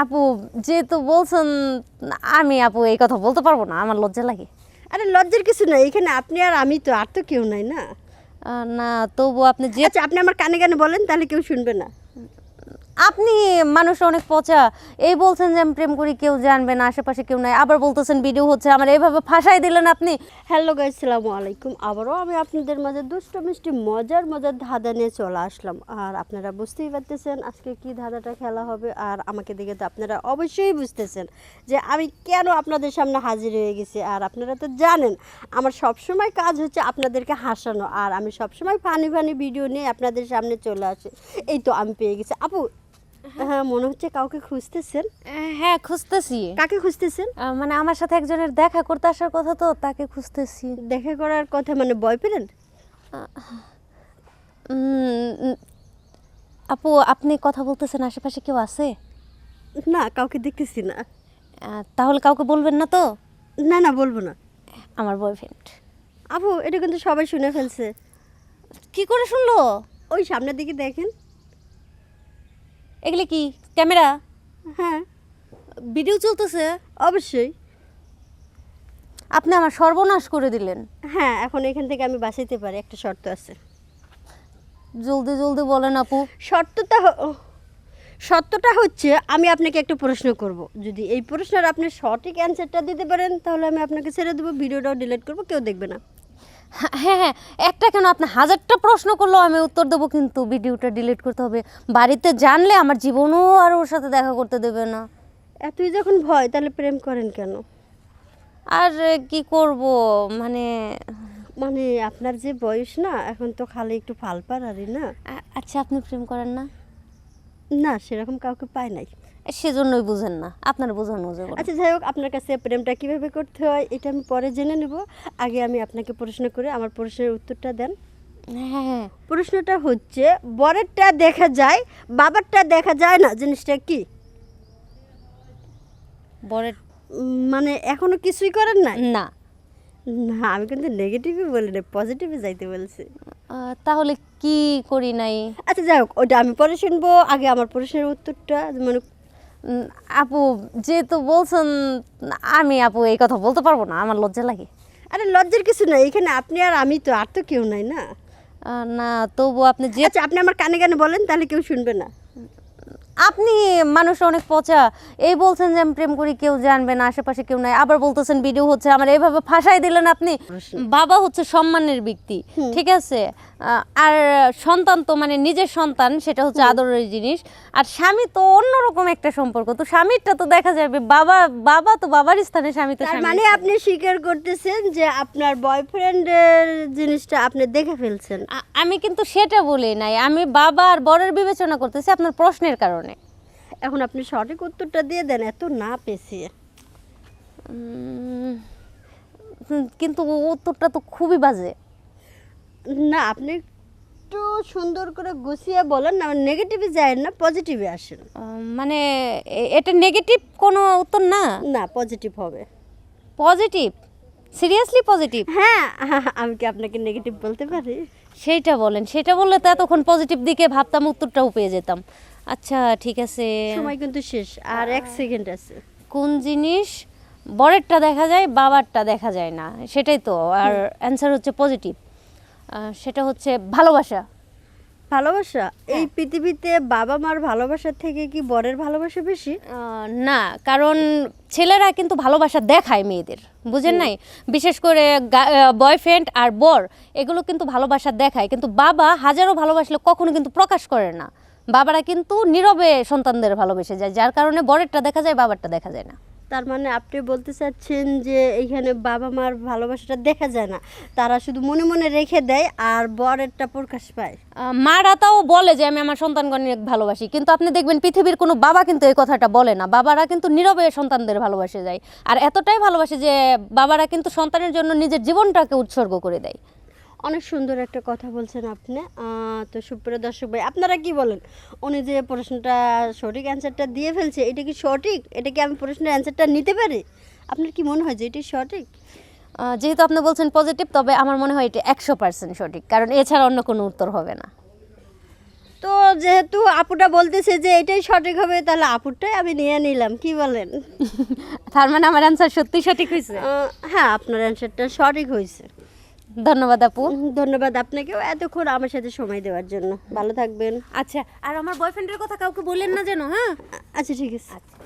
আপু যেহেতু বলছেন আমি আপু এই কথা বলতে পারব না আমার লজ্জা লাগে। আরে লজ্জার কিছু নাই এখানে আপনি আর আমি তো আর তো কেউ নাই না। না তবু আপনি যে আচ্ছা আপনি আমার কানে কানে বলেন তাহলে কেউ শুনবে না। আপনি মানুষ অনেক পচা। এই বলছেন যে আমি প্রেম করি, কেউ জানবে না, আশেপাশে কেউ নাই। আবার বলতেছেন ভিডিও হচ্ছে আমার। এইভাবে ফাঁসাই দিলেন আপনি। হ্যালো গাইজ সালামু আলাইকুম। আবারও আমি আপনাদের মাঝে দুষ্ট, মিষ্টি, মজার মজার ধাঁধা নিয়ে চলে আসলাম। আর আপনারা বুঝতেই পারতেছেন আজকে কি ধাঁধাটা খেলা হবে। আর আমাকে দেখে তো আপনারা অবশ্যই বুঝতেছেন যে আমি কেন আপনাদের সামনে হাজির হয়ে গেছি। আর আপনারা তো জানেন, আমার সবসময় কাজ হচ্ছে আপনাদেরকে হাসানো। আর আমি সবসময় ফানি ফানি ভিডিও নিয়ে আপনাদের সামনে চলে আসি। এই তো আমি পেয়ে গেছি। আপু হ্যাঁ মনে হচ্ছে কাউকে খুঁজতেছেন। হ্যাঁ খুঁজতেছি। কাকে খুঁজতেছেন? মানে আমার সাথে একজনের দেখা করতে আসার কথা তো তাকে খুঁজতেছি। দেখা করার কথা মানে বয়ফ্রেন্ড আপু আপনি কথা বলতেছেন আশেপাশে কেউ আছে? না কাউকে দেখতেছি না। তাহলে কাউকে বলবেন না তো? না না বলব না। আমার বয়ফ্রেন্ড আপু এটা কিন্তু সবাই শুনে ফেলছে। কি করে শুনলো? ওই সামনের দিকে দেখেন। এগুলি কি? ক্যামেরা? হ্যাঁ। ভিডিও চলতেছে? অবশ্যই। আপনি আমার সর্বনাশ করে দিলেন। হ্যাঁ এখন এখান থেকে আমি বাঁচাইতে পারি একটা শর্ত আছে। জলদি জলদি বলেন আপু। শর্তটা শর্তটা হচ্ছে আমি আপনাকে একটা প্রশ্ন করব। যদি এই প্রশ্নের আপনি সঠিক অ্যান্সারটা দিতে পারেন তাহলে আমি আপনাকে ছেড়ে দেবো ভিডিওটাও ডিলিট করব কেউ দেখবে না। হ্যাঁ হ্যাঁ একটা কেন আপনি হাজারটা প্রশ্ন করলেও আমি উত্তর দেবো কিন্তু ভিডিওটা ডিলিট করতে হবে। বাড়িতে জানলে আমার জীবনও আর ওর সাথে দেখা করতে দেবে না। এতই যখন ভয় তাহলে প্রেম করেন কেন? আর কি করব মানে মানে আপনার যে বয়স না এখন তো খালি একটু ফালপারারি না? আচ্ছা আপনি প্রেম করেন না। না সেরকম কাউকে পাই নাই। সেজন্যই বুঝেন না। আপনার বোঝানো যাবে আচ্ছা যাই হোক আপনার কাছে প্রেমটা কীভাবে করতে হয় এটা আমি পরে জেনে নেব। আগে আমি আপনাকে প্রশ্ন করে আমার প্রশ্নের উত্তরটা দেন। হ্যাঁ হ্যাঁ প্রশ্নটা হচ্ছে বরেরটা দেখা যায় বাবারটা দেখা যায় না জিনিসটা কি? বরের মানে এখনও কিছুই করেন না না। না আমি কিন্তু নেগেটিভই বলি না পজিটিভে যাইতে বলছি। তাহলে কি করি নাই? আচ্ছা যাই হোক ওটা আমি পরে শুনব আগে আমার প্রশ্নের উত্তরটা মানে আপু যেহেতু বলছেন আমি আপু এই কথা বলতে পারব না আমার লজ্জা লাগে। আরে লজ্জার কিছু নাই এখানে আপনি আর আমি তো আর তো কেউ নাই না। না তবু আপনি যে আচ্ছা আপনি আমার কানে কানে বলেন তাহলে কেউ শুনবে না। আপনি মানুষ অনেক পচা। এই বলছেন যে আমি প্রেম করি কেউ জানবে না আশেপাশে কেউ নাই। আবার বলতেছেন ভিডিও হচ্ছে আমার। এইভাবে ফাঁসাই দিলেন আপনি। বাবা হচ্ছে সম্মানের ব্যক্তি ঠিক আছে? আর সন্তান তো মানে নিজের সন্তান সেটা হচ্ছে আদরের জিনিস। আর স্বামী তো অন্যরকম একটা সম্পর্ক। তো স্বামীরটা তো দেখা যাবে বাবা বাবা তো বাবার স্থানে স্বামী তো মানে আপনি স্বীকার করতেছেন যে আপনার বয়ফ্রেন্ডের জিনিসটা আপনি দেখে ফেলছেন। আমি কিন্তু সেটা বলি নাই। আমি বাবা আর বরের বিবেচনা করতেছি আপনার প্রশ্নের কারণে। এখন আপনি সঠিক উত্তরটা দিয়ে দেন এত না পেছিয়ে কিন্তু উত্তরটা তো খুবই বাজে। না আপনি একটু সুন্দর করে গুছিয়ে বলেন না নেগেটিভে যায় না পজিটিভে আসেন। মানে এটা নেগেটিভ কোনো উত্তর না? না পজিটিভ হবে। পজিটিভ? Seriously positive? হ্যাঁ আমি কি আপনাকে নেগেটিভ বলতে পারি? সেইটা বলেন সেটা বললে তো এতক্ষণ পজিটিভ দিকে ভাবতাম উত্তরটাও পেয়ে যেতাম। আচ্ছা ঠিক আছে। সময় কিন্তু শেষ আর এক সেকেন্ড আছে। কোন জিনিস বরেরটা দেখা যায় বাবারটা দেখা যায় না? সেটাই তো আর অ্যান্সার হচ্ছে পজিটিভ সেটা হচ্ছে ভালোবাসা। ভালোবাসা? এই হ্যাঁ। পৃথিবীতে বাবা মার ভালোবাসার থেকে কি বরের ভালোবাসা বেশি? না কারণ ছেলেরা কিন্তু ভালোবাসা দেখায় মেয়েদের বুঝেন নাই? বিশেষ করে বয়ফ্রেন্ড আর বর এগুলো কিন্তু ভালোবাসা দেখায়। কিন্তু বাবা হাজারো ভালোবাসলে কখনো কিন্তু প্রকাশ করে না। বাবারা কিন্তু নীরবে সন্তানদের ভালোবেসে যায় যার কারণে বরেরটা দেখা যায় বাবারটা দেখা যায় না। তার মানে আপনি বলতে চাচ্ছেন যে এইখানে বাবা মার ভালোবাসাটা দেখা যায় না তারা শুধু মনে মনে রেখে দেয় আর বরেরটা প্রকাশ পায়। মারা তাও বলে যে আমি আমার সন্তানগণ ভালোবাসি। কিন্তু আপনি দেখবেন পৃথিবীর কোনো বাবা কিন্তু এই কথাটা বলে না। বাবারা কিন্তু নীরবে সন্তানদের ভালোবাসে যায়। আর এতটাই ভালোবাসে যে বাবারা কিন্তু সন্তানের জন্য নিজের জীবনটাকে উৎসর্গ করে দেয়। অনেক সুন্দর একটা কথা বলছেন আপনি। তো সুপ্রিয় দর্শক ভাই আপনারা কি বলেন? উনি যে প্রশ্নটা সঠিক অ্যান্সারটা দিয়ে ফেলছে এটা কি সঠিক? এটা কি আমি প্রশ্নের অ্যান্সারটা নিতে পারি? আপনার কি মনে হয় যে এটি সঠিক? যেহেতু আপনি বলছেন পজিটিভ তবে আমার মনে হয় এটা একশো পার্সেন্ট সঠিক কারণ এছাড়া অন্য কোনো উত্তর হবে না। তো যেহেতু আপুটা বলতেছে যে এটাই সঠিক হবে তাহলে আপুরটাই আমি নিয়ে নিলাম কি বলেন? তার মানে আমার অ্যান্সার সত্যি সঠিক হয়েছে? হ্যাঁ আপনার অ্যান্সারটা সঠিক হয়েছে। ধন্যবাদ আপু। ধন্যবাদ আপনাকেও এতক্ষণ আমার সাথে সময় দেওয়ার জন্য। ভালো থাকবেন। আচ্ছা আর আমার বয়ফ্রেন্ডের কথা কাউকে বলেন না যেন হ্যাঁ? আচ্ছা ঠিক আছে। আচ্ছা।